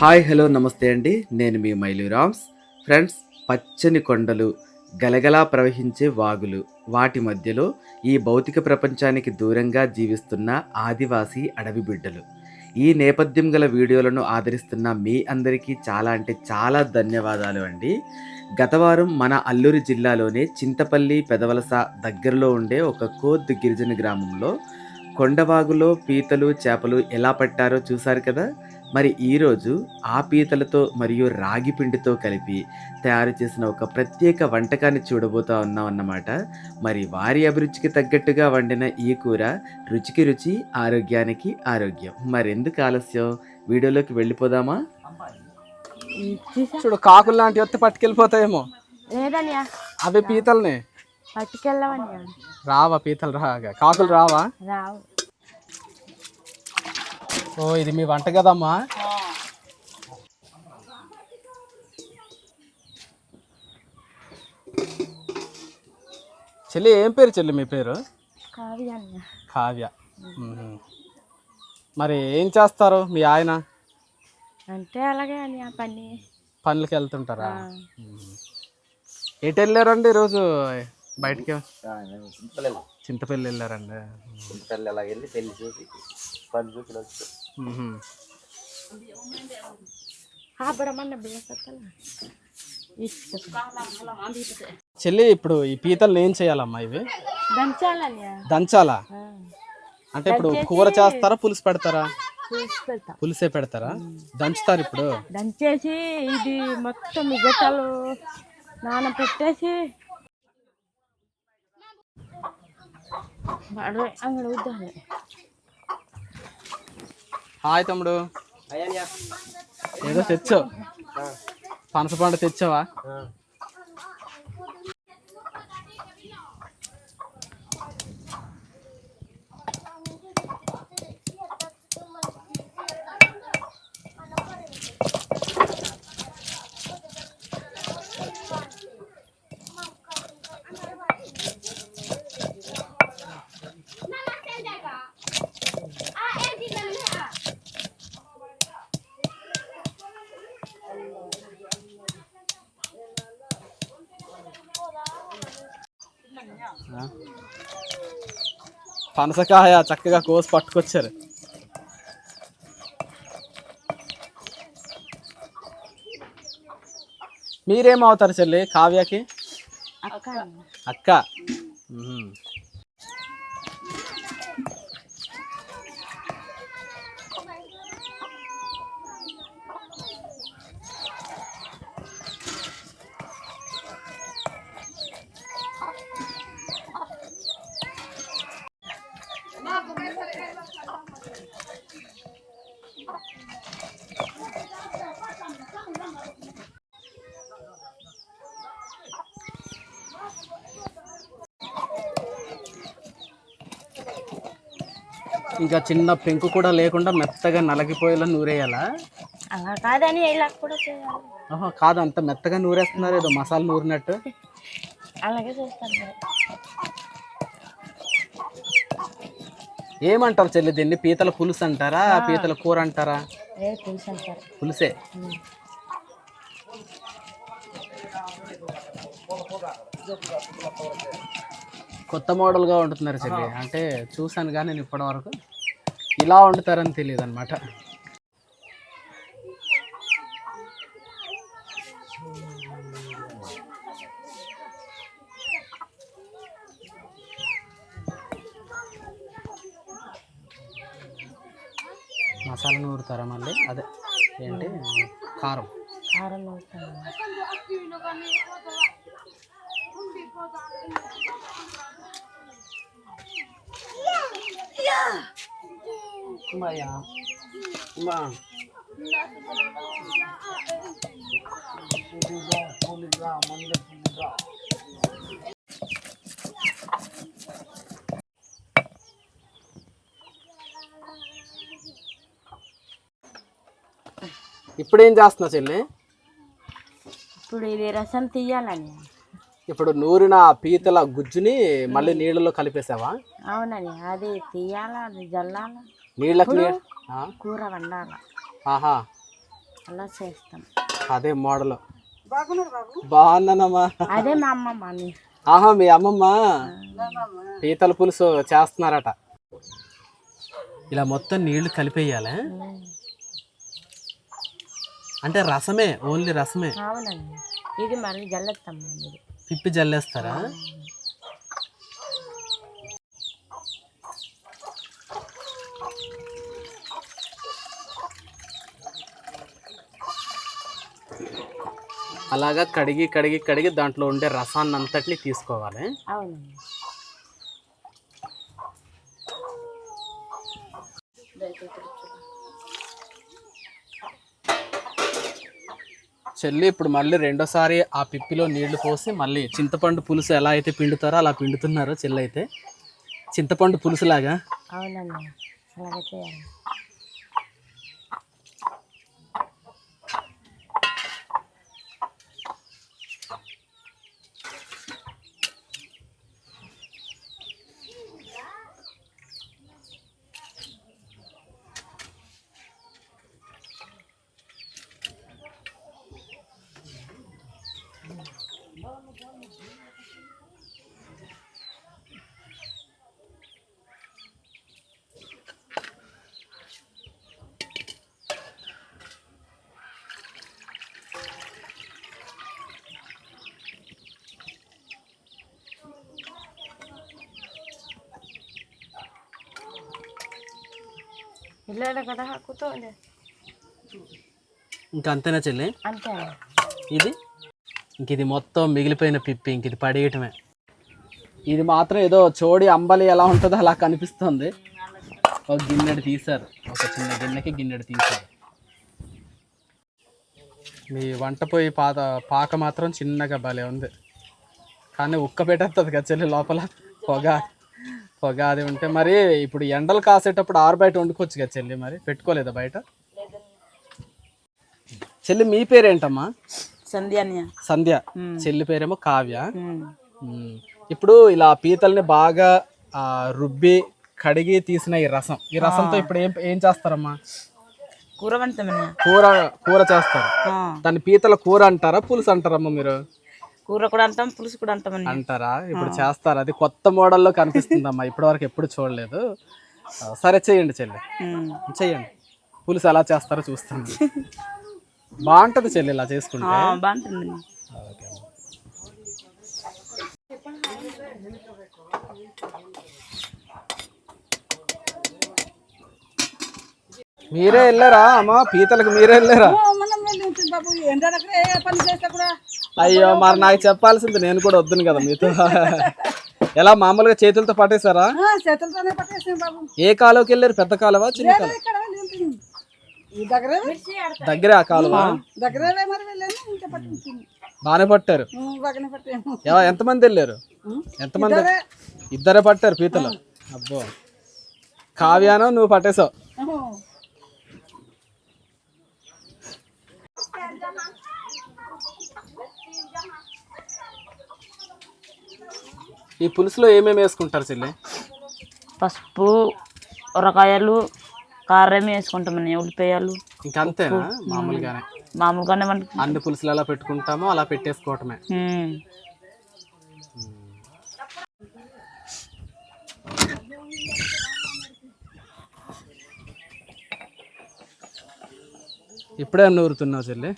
Hi hello నమస్తే అండి. నేను మీ మైలురామ్స్. ఫ్రెండ్స్ పచ్చని కొండలు గలగలా ప్రవహించే వాగులు వాటి మధ్యలో ఈ భౌతిక ప్రపంచానికి దూరంగా జీవిస్తున్న ఆదివాసీ అడవి బిడ్డలు. ఈ నేపథ్యం గల వీడియోలను ఆదరిస్తున్న మీ అందరికీ చాలా అంటే చాలా ధన్యవాదాలు అండి. గతవారం మన అల్లూరి జిల్లాలోనే చింతపల్లి పెదవలస దగ్గరలో ఉండే ఒక కోద్ గిరిజన గ్రామంలో కొండవాగులో పీతలు చేపలు ఎలా పట్టారో చూశారు కదా? మరి ఈరోజు ఆ పీతలతో మరియు రాగి పిండితో కలిపి తయారు చేసిన ఒక ప్రత్యేక వంటకాన్ని చూడబోతా ఉన్నాం అన్నమాట. మరి వారి అభిరుచికి తగ్గట్టుగా వండిన ఈ కూర రుచికి రుచి ఆరోగ్యానికి ఆరోగ్యం. మరెందుకు ఆలస్యం? వీడియోలోకి వెళ్ళిపోదామా? చూడు కాకులు లాంటివి వస్తే పట్టుకెళ్ళిపోతాయేమో. లేదనియా. అవి పీతల్ని. పట్టుకెళ్ళవనియా. రావా పీతలు రాగా. కాకులు రావా? రావు. ఓ ఇది మీ వంట కదమ్మా? చెల్లి ఏం పేరు చెల్లి మీ పేరు? కావ్య కావ్య. మరి ఏం చేస్తారు మీ ఆయన? అంటే అలాగే అని ఆ పని. పనులకి వెళ్తుంటారా? ఎటు వెళ్ళారండి ఈరోజు? బయటికి? చింతపల్లి వెళ్ళారండి. మ్మ్. ఆపడమన్న బియ్యసత్తలా చెల్లి ఇప్పుడు ఈ పీతలు ఏం చేయాలమ్మా ఇవి? దంచాలా? అంటే ఇప్పుడు కూర చేస్తారా పులుసు పెడతారా? పులుసే పెడతారా? దంచుతారు ఇప్పుడు. దంచేసి ఇది మొత్తం మిగతాలు నాన పెట్టేసి అంగడి వద్దాలి హాయ్ తమ్ముడు. ఏదో తెచ్చావు. పనస పండు తెచ్చావా ఆ? పనసకాయ చక్కగా కోసి పట్టుకొచ్చారు. మీరేమవుతారు చెల్లి కావ్యకి? అక్క. అక్క. ఇంకా చిన్న పెంకు కూడా లేకుండా మెత్తగా నలగిపోయేలా నూరేయాలా? అలా కాదని ఇలా కూడా చేయాలి. ఆహా, కాదు అంత మెత్తగా నూరేస్తున్నారు ఏదో మసాలా నూరినట్టు. అలాగే చేస్తాను మరి. ఏమంటారు చెల్లి దీన్ని? పీతల పులుసు అంటారా? పీతల కూర అంటారా? ఏ పులుసు అంటారు? పులుసే. కొత్త మోడల్గా వండుతున్నారు చెల్లి. అంటే చూసాను కానీ నేను ఇప్పటి వరకు ఇలా వండుతారని తెలియదు అనమాట మసాలా నూరుతారా మళ్ళీ? అదే ఏంటి? కారం. కారం ఇప్పుడు ఏం చేస్తున్నా చెల్లి? ఇప్పుడు ఇది రసం తీయాలని ఇప్పుడు నూరిన పీతల గుజ్జుని మళ్ళీ నీళ్ళలో కలిపేసావా? అవునని అది తీయాలా అది జల్లాలా? నీళ్ళకి? కూర వండాల. ఆహా. అలా చేస్తాం. అదే మోడల్. బాగున్నానమ్మా. అదే మా అమ్మమ్మ ఆహా మీ అమ్మమ్మ? పీతల పులుసు చేస్తున్నారట. ఇలా మొత్తం నీళ్ళు కలిపేయాలి? అంటే రసమే ఓన్లీ రసమే. ఇది మేము ఇది తిప్పి జల్లేస్తారా? అలాగా కడిగి కడిగి కడిగి దాంట్లో ఉండే రసాన్ని అంతటిని తీసుకోవాలి. అవునండి. చెల్లి ఇప్పుడు మళ్ళీ రెండోసారి ఆ పిప్పిలో నీళ్ళు పోసి మళ్ళీ చింతపండు పులుసు ఎలా అయితే పిండుతారో అలా పిండుతున్నారో చెల్లి అయితే చింతపండు పులుసులాగా. అవునండి. అలాగే చేయాలి. పిల్లలు కదా కూర్చోండి. ఇంకా అంతేనా చెల్లి? అంతే. ఇది? ఇంక ఇది మొత్తం మిగిలిపోయిన పిప్పి ఇంక ఇది పడేయటమే. ఇది మాత్రం ఏదో చోడి అంబలి ఎలా ఉంటుందో అలా కనిపిస్తుంది. ఒక గిన్నెడు తీశారు. ఒక చిన్న గిన్నెకి గిన్నెడు తీశారు. మీ వంట పొయ్యి పాత పాక మాత్రం చిన్నగా భలే ఉంది. కానీ ఉక్క పెట్టేస్తుంది కదా చెల్లి లోపల? పొగ. పొగ అది ఉంటే మరి ఇప్పుడు ఎండలు కాసేటప్పుడు ఆరు బయట వండుకోవచ్చు కదా చెల్లి మరి? పెట్టుకోలేదా బయట? చెల్లి మీ పేరేంటమ్మా? సంధ్యాన్య. సంధ్య. చెల్లి పేరేమో కావ్య. ఇప్పుడు ఇలా పీతల్ని బాగా ఆ, రుబ్బి కడిగి తీసిన ఈ రసం. ఈ రసంతో ఇప్పుడు ఏం ఏం చేస్తారమ్మా? కూర కూర కూర చేస్తారు. దాన్ని పీతల కూర అంటారా పులుసు అంటారమ్మా మీరు? కూర కూడా అంటాం పులుసు కూడా అంటామన్నయ్య అంటారా? ఇప్పుడు చేస్తారు? అది కొత్త మోడల్లో కనిపిస్తుందమ్మా. ఇప్పటి వరకు ఎప్పుడు చూడలేదు. సరే చెయ్యండి చెల్లి. ఉమ్. చెయ్యండి పులుసు ఎలా చేస్తారో చూస్తుంది బాగుంటది చెల్లి ఇలా చేసుకుంటే. ఆ, బాగుంటుంది. మీరే వెళ్ళారా? అమ్మా పీతలకు మీరే వెళ్ళారా? అయ్యో మరి నాకు చెప్పాల్సింది నేను కూడా వద్దును కదా మీతో. ఎలా మామూలుగా చేతులతో పట్టేశారా? ఆ, చేతులతోనే పట్టేసాం బాబు. ఏ కాలువకి వెళ్ళారు? పెద్ద కాలువ చిన్న కాలువ? ఇక్కడ నింపింది. ఈ దగ్గరే దగ్గరే ఆ కాలువ? దగ్గరే మరి వెళ్ళాను ఇంకా పట్టించింది బాగానే పట్టారు. బాగానే పట్టాము. ఎవ- ఎంతమంది వెళ్ళారు? ఎంతమంది? ఇద్దరే. పట్టారు పీతలు. అబ్బో. కావ్యానో నువ్వు పట్టేశావు ఆహా. ఈ పులుసులో ఏమేమి వేసుకుంటారు చెల్లి? పసుపు ఉరకాయలు కారం వేసుకుంటామన్నయ్య ఉల్లిపాయలు. ఇంకా అంతేనా? మామూలుగానే. మామూలుగానే వంట అన్ని పులుసులు ఎలా పెట్టుకుంటామో అలా పెట్టేసుకోవటమే. ఇప్పుడే నూరుతున్నావు చెల్లి.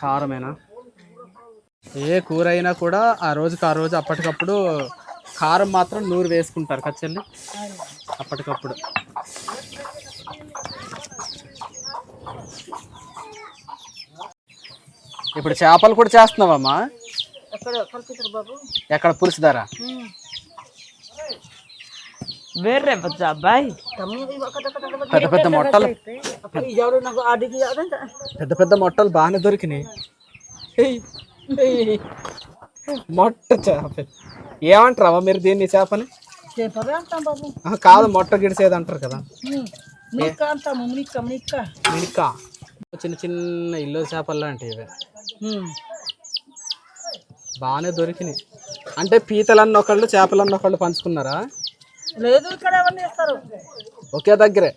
కారమేనా? ఏ కూర అయినా కూడా ఆ రోజుకి ఆ రోజు అప్పటికప్పుడు కారం మాత్రం నూరు వేసుకుంటారు కదా చెల్లి అప్పటికప్పుడు ఇప్పుడు చేపలు కూడా చేస్తున్నావమ్మా ఎక్కడ కల్పిస్తారు బాబు ఎక్కడ పులుసు ధర వేర్రే బచ్చ అబ్బాయి పెద్ద పెద్ద మొట్టలు పెద్ద పెద్ద మొట్టలు బాగానే దొరికినాయి. మొట్ట చేప. ఏమంటారమ్మా మీరు దీన్ని చేపని? కాదు మొట్ట గిడిసేది అంటారు కదా చిన్న చిన్న ఇల్లు చేపలు లాంటివి ఇవి. బాగానే దొరికినాయి. అంటే పీతలన్న ఒకళ్ళు చేపలన్న ఒకళ్ళు పంచుకున్నారా? లేదు ఇక్కడ ఎవరిని ఇస్తారు? ఒకే దగ్గరే.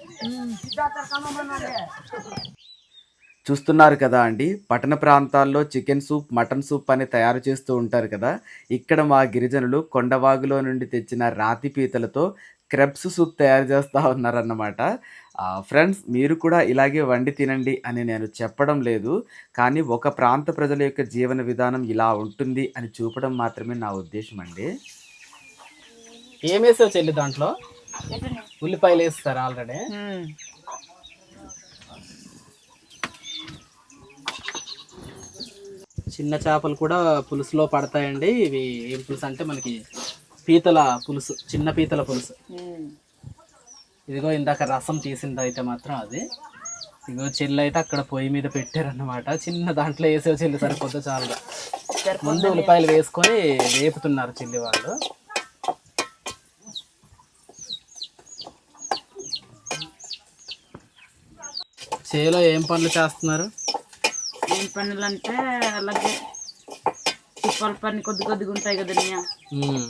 చూస్తున్నారు కదా అండి. పట్టణ ప్రాంతాల్లో చికెన్ సూప్ మటన్ సూప్ అని తయారు చేస్తూ ఉంటారు కదా. ఇక్కడ మా గిరిజనులు కొండవాగులో నుండి తెచ్చిన రాతి పీతలతో క్రెబ్స్ సూప్ తయారు చేస్తూ ఉన్నారన్నమాట. ఫ్రెండ్స్ మీరు కూడా ఇలాగే వండి తినండి అని నేను చెప్పడం లేదు. కానీ ఒక ప్రాంత ప్రజల యొక్క జీవన విధానం ఇలా ఉంటుంది అని చూపడం మాత్రమే నా ఉద్దేశం అండి. ఏం వేసావు చెల్లి దాంట్లో? ఉల్లిపాయలు వేస్తారు ఆల్రెడీ? చిన్న చేపలు కూడా పులుసులో పడతాయండి. ఇవి ఏం పులుసు అంటే మనకి పీతల పులుసు చిన్న పీతల పులుసు. ఇదిగో ఇందాక రసం తీసింది అయితే మాత్రం అది. ఇదిగో చెల్లి అయితే అక్కడ పొయ్యి మీద పెట్టారన్నమాట. చిన్న దాంట్లో వేసే చెల్లి సరిపోతే చాలు. ముందు ఉల్లిపాయలు వేసుకొని వేపుతున్నారు చెల్లి వాళ్ళు. చేలో ఏం పనులు చేస్తున్నారు? ఏం పనులు అంటే అలాగే తిప్పల పని కొద్ది కొద్దిగా ఉంటాయి కదా నీ ఉమ్.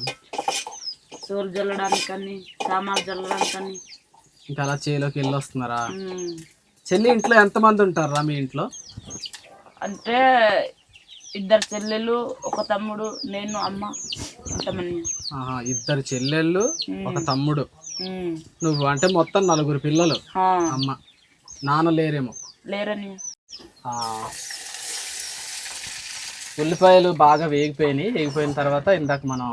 సోలు జల్లడానికి కానీ సామాన్లు జల్లడానికి కానీ ఇంకా అలా చేలోకి వెళ్ళి వస్తున్నారా. చెల్లి ఇంట్లో ఎంతమంది ఉంటారా మీ ఇంట్లో? అంటే ఇద్దరు చెల్లెలు ఒక తమ్ముడు నేను అమ్మ ఇద్దరు చెల్లెళ్ళు ఒక తమ్ముడు. నువ్వు అంటే మొత్తం నలుగురు పిల్లలు. అమ్మ. నాన్న లేరేమో. లేరని. ఉల్లిపాయలు బాగా వేగిపోయినాయి. వేగిపోయిన తర్వాత ఇందాక మనం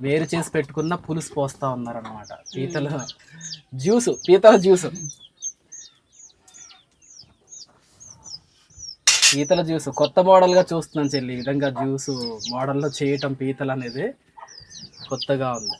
వేరు చేసి పెట్టుకున్న పులుసు పోస్తా ఉన్నారనమాట పీతల. జ్యూసు పీతల జ్యూసు. పీతల జ్యూసు. కొత్త మోడల్గా చూస్తున్నాను చెల్లి. ఈ విధంగా జ్యూసు మోడల్లో చేయటం పీతలు అనేది కొత్తగా ఉంది.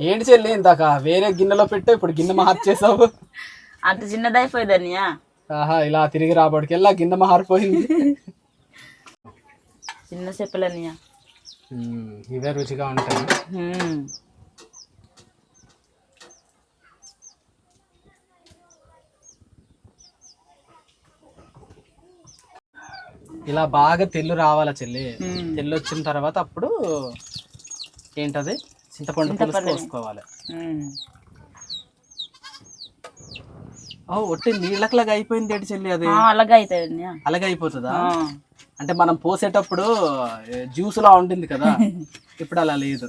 ఏంటి చెల్లి ఇందాక? వేరే గిన్నెలో పెట్టే ఇప్పుడు గిన్నె మార్చేసావు. అంత చిన్నదైపోయిందని ఆహా ఇలా తిరిగి రాబడికెళ్ళా గిన్నె మారిపోయింది. చిన్న చెప్పలని మ్మ్, ఇవే రుచిగా ఉంటాయి ఇలా బాగా తెల్లు రావాలా చెల్లి? తెల్లు వచ్చిన తర్వాత అప్పుడు ఏంటది? చింతపండు పులుసు పోసుకోవాలి. ఒట్టి నీళ్ళకిలాగా అయిపోయింది ఏంటి చెల్లి అది? అలాగే అవుతుంది అలాగే అయిపోతుందా అంటే మనం పోసేటప్పుడు జ్యూస్ లా ఉంటుంది కదా? ఇప్పుడు అలా లేదు.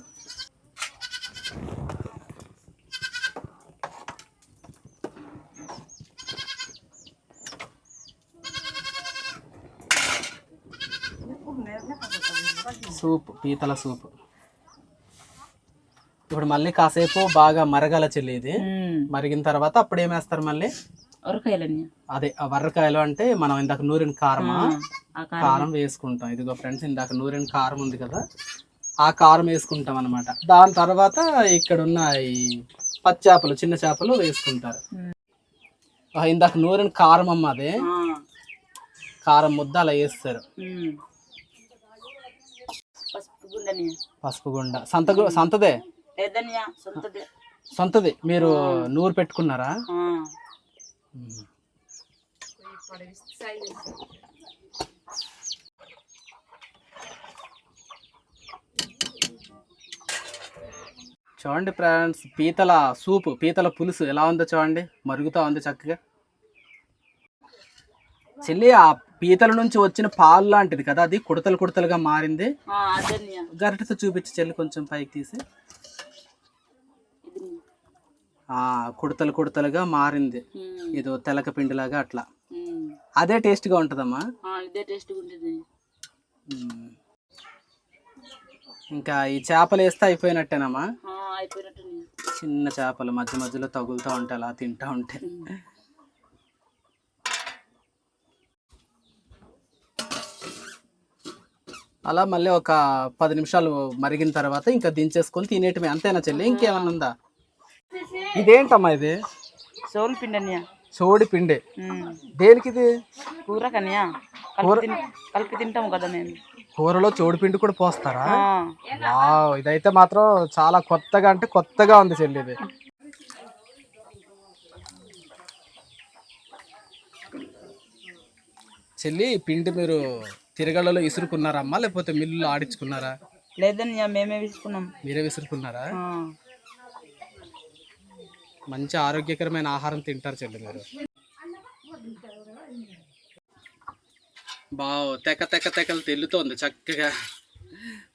సూప్ పీతల సూప్. ఇప్పుడు మళ్ళీ కాసేపు బాగా మరగల చెల్లి ఇది. మరిగిన తర్వాత అప్పుడు ఏమేస్తారు మళ్ళీ? ఉరకాయలని అదే వర్రకాయలు అంటే మనం ఇందాక నూరిన కారమా? కారం. వేసుకుంటాం. ఇదిగో ఫ్రెండ్స్ ఇందాక నూరిన కారం ఉంది కదా ఆ కారం వేసుకుంటాం అనమాట దాని తర్వాత ఇక్కడ ఉన్న ఈ పచ్చి చేపలు చిన్న చేపలు వేసుకుంటారు. ఇందాక నూరిన కారం అమ్మ అదే. కారం ముద్ద అలా వేస్తారు. పసుపు గుండ. సంత సంతదే? సొంతదే. సొంతది. మీరు నూరు పెట్టుకున్నారా. చూడండి ఫ్రెండ్స్ పీతల సూపు పీతల పులుసు ఎలా ఉందో చూడండి. మరుగుతా ఉంది చక్కగా. చెల్లి ఆ పీతల నుంచి వచ్చిన పాలు లాంటిది కదా అది కుడతలు కుడతలుగా మారింది. గరిటతో చూపించి చెల్లి కొంచెం పైకి తీసి. కుడతలు కుడతలుగా మారింది. ఏదో తెలక పిండిలాగా అట్లా. అదే టేస్ట్గా ఉంటుందమ్మా? ఆ, ఇదే టేస్ట్ ఉంటుంది. మ్మ్. ఇంకా ఈ చేపలు వేస్తే అయిపోయినట్టేనమ్మా? అయిపోయినట్టు చిన్న చేపలు మధ్య మధ్యలో తగులుతూ ఉంటాయి అలా తింటా ఉంటాయి అలా మళ్ళీ ఒక పది నిమిషాలు మరిగిన తర్వాత ఇంకా దించేసుకొని తినేటమే అంతేనా చెల్లి? ఇంకేమన్నా ఉందా? ఇదేంటమ్మా ఇది? సోలు పిండి సోడి పిండి. దేనికి ఇది కూర కన్యా కలిపి తింటాము కదా మేము. కూరలో చోడిపిండి కూడా పోస్తారా? ఇదైతే మాత్రం చాలా కొత్తగా అంటే కొత్తగా ఉంది చెల్లి ఇది. చెల్లి పిండి మీరు తిరగళ్ళలో విసురుకున్నారమ్మా లేకపోతే మిల్లులో ఆడించుకున్నారా? లేదన్నయ్య మేమే విసురుకున్నాం మీరే విసురుకున్నారా? మంచి ఆరోగ్యకరమైన ఆహారం తింటారు చెల్లి మీరు. బావ్ తెక్క తెక్క తెక్కలు తెల్లుతోంది చక్కగా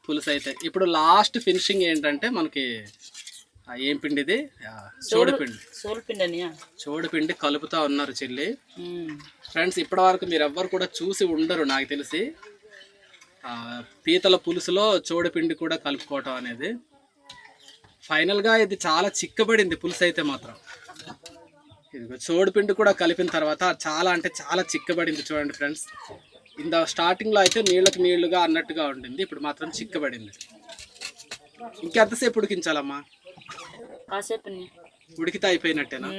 పులుసు అయితే. ఇప్పుడు లాస్ట్ ఫినిషింగ్ ఏంటంటే మనకి ఏం పిండి ఇది? చోడుపిండి అన్నయ్య చోడుపిండి కలుపుతా ఉన్నారు చెల్లి. ఫ్రెండ్స్ ఇప్పటి వరకు మీరు ఎవ్వరు కూడా చూసి ఉండరు నాకు తెలిసి. ఆ, పీతల పులుసులో చోడుపిండి కూడా కలుపుకోవటం అనేది. ఫైనల్గా ఇది చాలా చిక్కబడింది పులుసు అయితే మాత్రం. ఇదిగో చోడుపిండి కూడా కలిపిన తర్వాత చాలా అంటే చాలా చిక్కబడింది చూడండి ఫ్రెండ్స్ ఇంత స్టార్టింగ్లో అయితే నీళ్ళకి నీళ్ళుగా అన్నట్టుగా ఉండింది. ఇప్పుడు మాత్రం చిక్కబడింది. ఇంకెంతసేపు ఉడికించాలమ్మా? కాసేపు ఉడికితే అయిపోయినట్టేనా.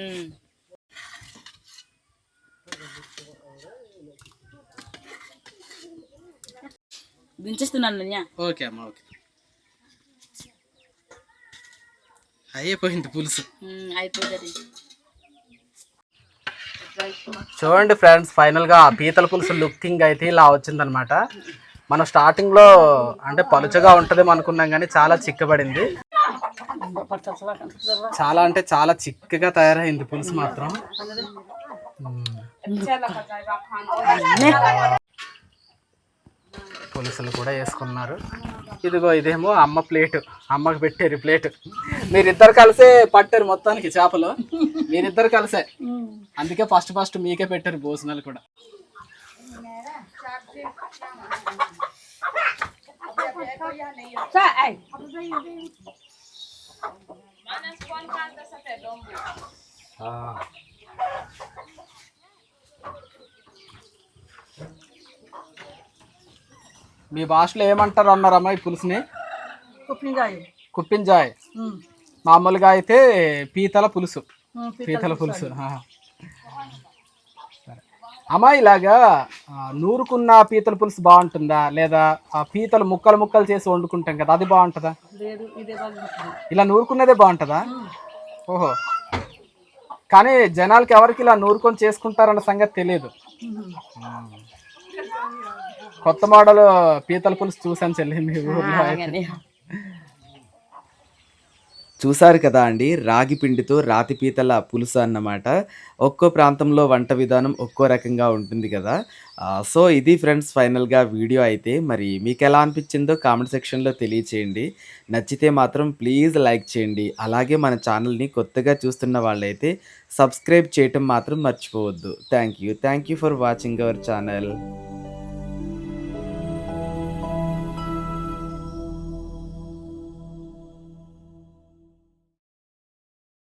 దించేస్తున్నాను ఓకే అమ్మా ఓకే. అయిపోయింది పులుసు. అయిపోతుంది చూడండి ఫ్రెండ్స్ ఫైనల్గా ఆ పీతల పులుసు లుకింగ్ అయితే ఇలా వచ్చిందనమాట మనం స్టార్టింగ్లో అంటే పలుచగా ఉంటుందేమో అనుకున్నాం కానీ చాలా చిక్కబడింది. చాలా అంటే చాలా చిక్కగా తయారైంది పులుసు మాత్రం. పులుసులు కూడా వేసుకున్నారు. ఇదిగో ఇదేమో అమ్మ ప్లేట్. అమ్మకి పెట్టారు ప్లేట్. మీరిద్దరు కలిసే పట్టారు మొత్తానికి చేపలు. మీరిద్దరు కలిసే. అందుకే ఫస్ట్ ఫస్ట్ మీకే పెట్టారు భోజనాలు కూడా. మీ భాషలో ఏమంటారు అన్నారమ్మా ఈ పులుసుని? కుప్పింజాయ్. మామూలుగా అయితే పీతల పులుసు. పీతల పులుసు. సరే. అమ్మా ఇలాగా నూరుకున్న పీతల పులుసు బాగుంటుందా? లేదా ఆ పీతలు ముక్కలు ముక్కలు చేసి వండుకుంటాం కదా అది బాగుంటుంది? ఇలా నూరుకున్నదే బాగుంటుందా? ఓహో. కానీ జనాలకి ఎవరికి ఇలా నూరుకొని చేసుకుంటారన్న సంగతి తెలియదు. కొత్త మోడల్ పీతల పులుసు చూసాను చెల్లి మీ ఊర్లో అయితే. చూసారు కదా అండి రాగి పిండితో రాతి పీతల పులుసు అన్నమాట. ఒక్కో ప్రాంతంలో వంట విధానం ఒక్కో రకంగా ఉంటుంది కదా. సో ఇది ఫ్రెండ్స్ ఫైనల్గా వీడియో అయితే. మరి మీకు ఎలా అనిపించిందో కామెంట్ సెక్షన్లో తెలియచేయండి. నచ్చితే మాత్రం ప్లీజ్ లైక్ చేయండి. అలాగే మన ఛానల్ని కొత్తగా చూస్తున్న వాళ్ళైతే సబ్స్క్రైబ్ చేయటం మాత్రం మర్చిపోవద్దు. Thank you. Thank you for watching our channel.